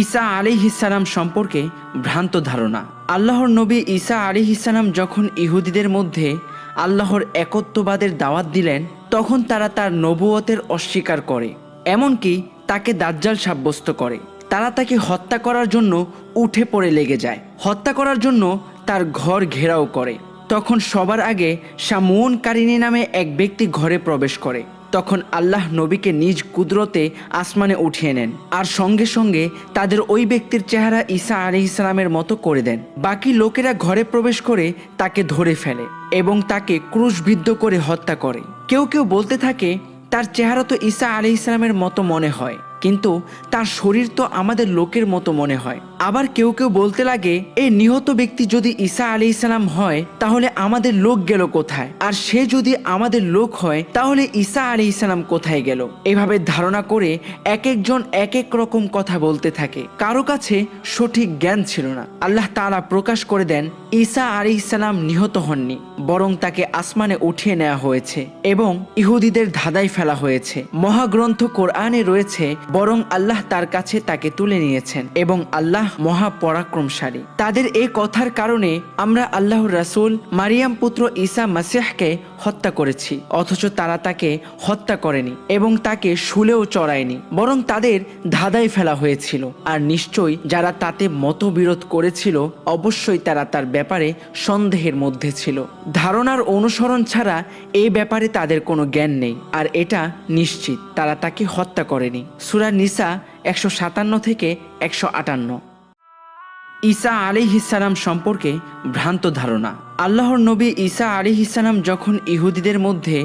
ঈসা আলিহিসাল্লাম সম্পর্কে ভ্রান্ত ধারণা। আল্লাহর নবী ঈসা আলিহিসাল্লাম যখন ইহুদিদের মধ্যে আল্লাহর একত্ববাদের দাওয়াত দিলেন, তখন তারা তার নবুয়তের অস্বীকার করে, এমনকি তাকে দাজ্জাল সাব্যস্ত করে। তারা তাকে হত্যা করার জন্য উঠে পড়ে লেগে যায়, হত্যা করার জন্য তার ঘর ঘেরাও করে। তখন সবার আগে শামুন কারিনী নামে এক ব্যক্তি ঘরে প্রবেশ করে। তখন আল্লাহ নবীকে নিজ কুদরতে আসমানে উঠিয়ে নেন আর সঙ্গে সঙ্গে তাদের ওই ব্যক্তির চেহারা ঈসা আলি ইসলামের মতো করে দেন। বাকি লোকেরা ঘরে প্রবেশ করে তাকে ধরে ফেলে এবং তাকে ক্রুশবিদ্ধ করে হত্যা করে। কেউ কেউ বলতে থাকে, তার চেহারা তো ঈসা আলি ইসলামের মতো মনে হয়, কিন্তু তার শরীর তো আমাদের লোকের মতো মনে হয়। আবার কেউ কেউ বলতে লাগে, এই নিহত ব্যক্তি যদি ঈসা আলি ইসলাম হয়, তাহলে আমাদের লোক গেল কোথায়? আর সে যদি আমাদের লোক হয়, তাহলে ঈসা আলি ইসলাম কোথায় গেল? এভাবে ধারণা করে এক একজন এক এক রকম কথা বলতে থাকে। কারও কাছে সঠিক জ্ঞান ছিল না। আল্লাহ তাআলা প্রকাশ করে দেন, ঈসা আলি ইসলাম নিহত হননি, বরং তাকে আসমানে উঠিয়ে নেওয়া হয়েছে এবং ইহুদিদের ধাঁধায় ফেলা হয়েছে। মহাগ্রন্থ কোরআনে রয়েছে, বরং আল্লাহ তার কাছে তাকে তুলে নিয়েছেন এবং আল্লাহ মহা পরাক্রমশালী তাদের এই কথার কারণে আমরা আল্লাহর রাসূল মারিয়াম পুত্র ঈসা মাসিহকে হত্যা করেছি, অথচ তারা তাকে হত্যা করেনি এবং তাকে শুলেও চড়ায়নি, বরং তাদের ধাঁধায় ফেলা হয়েছিল। আর নিশ্চয়ই যারা তাতে মতবিরোধ করেছিল, অবশ্যই তারা তার ব্যাপারে সন্দেহের মধ্যে ছিল। ধারণার অনুসরণ ছাড়া এই ব্যাপারে তাদের কোনো জ্ঞান নেই, আর এটা নিশ্চিত, তারা তাকে হত্যা করেনি। সুরা নিসা একশো সাতান্ন থেকে একশো আটান্ন। ঈসা আলিহিসাল্লাম সম্পর্কে ভ্রান্ত ধারণা। আল্লাহর নবী ঈসা আলিহিসাল্লাম যখন ইহুদিদের মধ্যে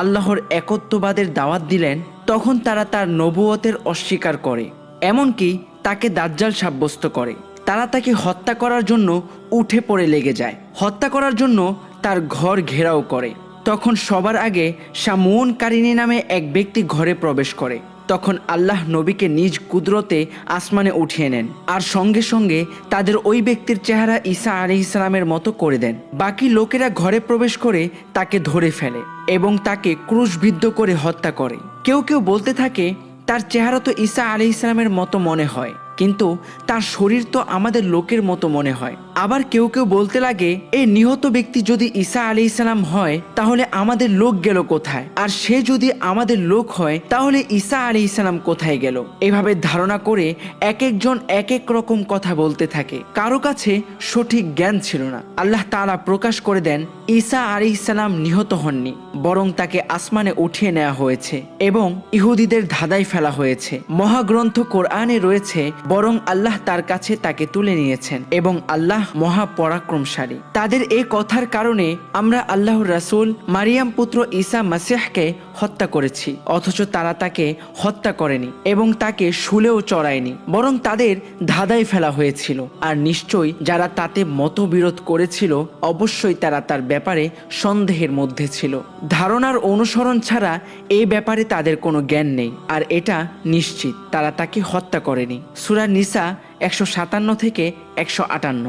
আল্লাহর একত্ববাদের দাওয়াত দিলেন, তখন তারা তার নবুয়তের অস্বীকার করে, এমনকি তাকে দাজ্জাল সাব্যস্ত করে। তারা তাকে হত্যা করার জন্য উঠে পড়ে লেগে যায়, হত্যা করার জন্য তার ঘর ঘেরাও করে। তখন সবার আগে শামুন কারিনী নামে এক ব্যক্তি ঘরে প্রবেশ করে। তখন আল্লাহ নবীকে নিজ কুদরতে আসমানে উঠিয়ে নেন আর সঙ্গে সঙ্গে তাদের ওই ব্যক্তির চেহারা ঈসা আলি ইসলামের মতো করে দেন। বাকি লোকেরা ঘরে প্রবেশ করে তাকে ধরে ফেলে এবং তাকে ক্রুশবিদ্ধ করে হত্যা করে। কেউ কেউ বলতে থাকে, তার চেহারা তো ঈসা আলি ইসলামের মতো মনে হয়। কিন্তু তার শরীর তো আমাদের লোকের মতো মনে হয়। আবার কেউ কেউ বলতে লাগে, এই নিহত ব্যক্তি যদি ঈসা আলি ইসলাম হয়, তাহলে আমাদের লোক গেল কোথায়? আর সে যদি আমাদের লোক হয়, তাহলে ঈসা আলি ইসলাম কোথায় গেল? এভাবে ধারণা করে এক একজন এক এক রকম কথা বলতে থাকে। কারও কাছে সঠিক জ্ঞান ছিল না। আল্লাহ তাআলা প্রকাশ করে দেন, ঈসা আলি ইসলাম নিহত হননি, বরং তাকে আসমানে উঠিয়ে নেওয়া হয়েছে এবং ইহুদিদের ধাঁধায় ফেলা হয়েছে। মহাগ্রন্থ কোরআনে রয়েছে বরং আল্লাহ তার কাছে তাকে তুলে নিয়েছেন এবং আল্লাহ মহা পরাক্রমশালী। তাদের এই কথার কারণে আমরা আল্লাহর রাসূল মারিয়াম পুত্র ঈসা মাসিহকে হত্যা করেছি, অথচ তারা তাকে হত্যা করেনি এবং তাকে শুলেও চড়ায়নি, বরং তাদের ধাঁধায় ফেলা হয়েছিল। আর নিশ্চয়ই যারা তাতে মতবিরোধ করেছিল, অবশ্যই তারা তার ব্যাপারে সন্দেহের মধ্যে ছিল। ধারণার অনুসরণ ছাড়া এই ব্যাপারে তাদের কোনো জ্ঞান নেই, আর এটা নিশ্চিত, তারা তাকে হত্যা করেনি। সুরা নিসা একশো সাতান্ন থেকে একশো আটান্ন।